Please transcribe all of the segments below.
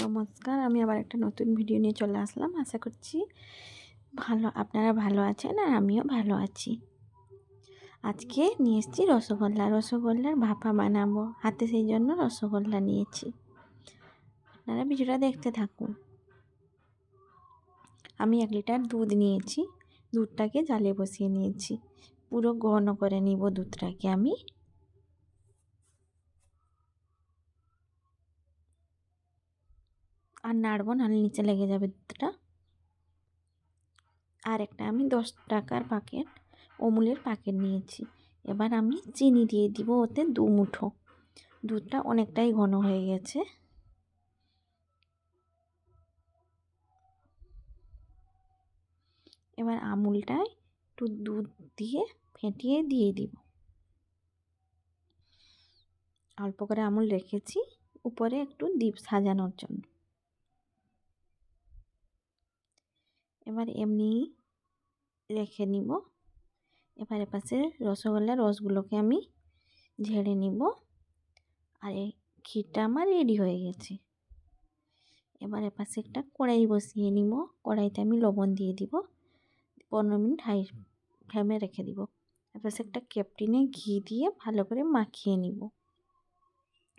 নমস্কার, আমি আবার একটা নতুন ভিডিও নিয়ে চলে আসলাম। আশা করছি ভালো, আপনারা ভালো আছেন আর আমিও ভালো আছি। আজকে নিয়ে এসেছি রসগোল্লা। রসগোল্লার ভাপা বানাবো। হাতে সেই জন্য রসগোল্লা নিয়েছি। আপনারা ভিডিওটা দেখতে থাকুন। আমি এক লিটার দুধ নিয়েছি। দুধটাকে জালে বসিয়ে নিয়েছি। পুরো ঘন করে নিব দুধটাকে আমি। আর নাড়বো, নাহলে নিচে লেগে যাবে দুধটা। আর একটা আমি দশ টাকার প্যাকেট অমুলের প্যাকেট নিয়েছি। এবার আমি চিনি দিয়ে দিব ওতে দু মুঠো। দুধটা অনেকটাই ঘন হয়ে গেছে। এবার আমুলটায় একটু দুধ দিয়ে ফেটিয়ে দিয়ে দিব। অল্প করে আমুল রেখেছি, উপরে একটু দ্বীপ সাজানোর জন্য। এবার এমনি রেখে নিব। এবার এপাশে রসগোল্লার রসগুলোকে আমি ঝেড়ে নিব। আর এই ক্ষীরটা আমার রেডি হয়ে গেছে। এবার এপাশে একটা কড়াই বসিয়ে নিব। কড়াইতে আমি লবণ দিয়ে দিব। পনেরো মিনিট হাই ফ্লেমে রেখে দিব। এপাশে একটা ক্যাপটিনে ঘি দিয়ে ভালো করে মাখিয়ে নিব।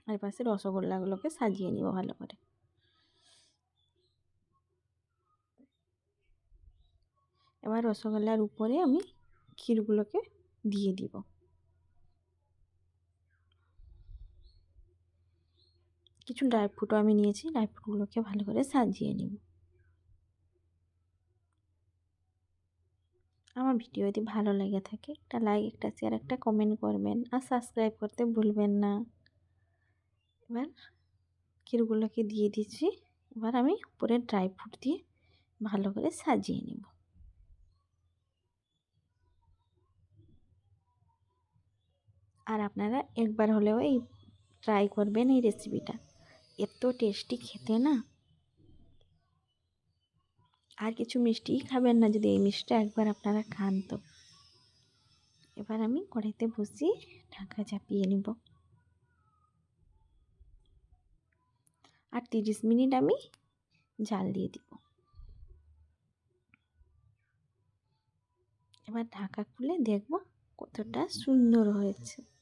আর পাশে রসগোল্লাগুলোকে সাজিয়ে নিব ভালো করে। এবার রসগোল্লার উপরে আমি ক্ষীরগুলোকে দিয়ে দিব। কিছু ড্রাই ফ্রুটও আমি নিয়েছি, ড্রাই ফ্রুটগুলোকে ভালো করে সাজিয়ে নিব। আমার ভিডিও যদি ভালো লেগে থাকে, একটা লাইক একটা শেয়ার একটা কমেন্ট করবেন। আর সাবস্ক্রাইব করতে ভুলবেন না। এবার ক্ষীরগুলোকে দিয়ে দিচ্ছি। এবার আমি উপরে ড্রাই ফ্রুট দিয়ে ভালো করে সাজিয়ে নেব। আর আপনারা একবার হলেও এই ট্রাই করবেন এই রেসিপিটা এত টেস্টি খেতে না। আর কিছু মিষ্টিই খাবেন না যদি এই মিষ্টিটা একবার আপনারা খান তো। এবার আমি কড়াইতে বসি ঢাকা চাপিয়ে নিব। আর তিরিশ মিনিট আমি জাল দিয়ে দিব। এবার ঢাকা খুলে দেখব কতটা সুন্দর হয়েছে।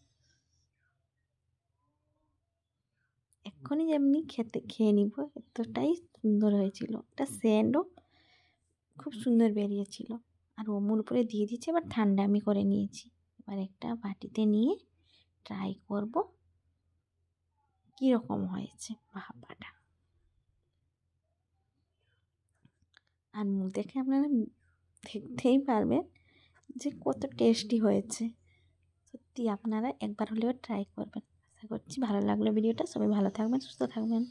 এক্ষুনি যেমনি খেতে, খেয়ে নিব, এতটাই সুন্দর হয়েছিল। একটা স্যান্ডও খুব সুন্দর বেরিয়েছিল। আর অমুল উপরে দিয়ে দিচ্ছি এবার ঠান্ডা আমি করে নিয়েছি। এবার একটা বাটিতে নিয়ে ট্রাই করব। কীরকম হয়েছে ভাপাটা আর মুখ দেখে আপনারা দেখতেই পারবেন যে কত টেস্টি হয়েছে। সত্যি, আপনারা একবার হলেও ট্রাই করবেন। করছি। ভালো লাগল ভিডিওটা। সবাই ভালো থাকবেন সুস্থ থাকবেন।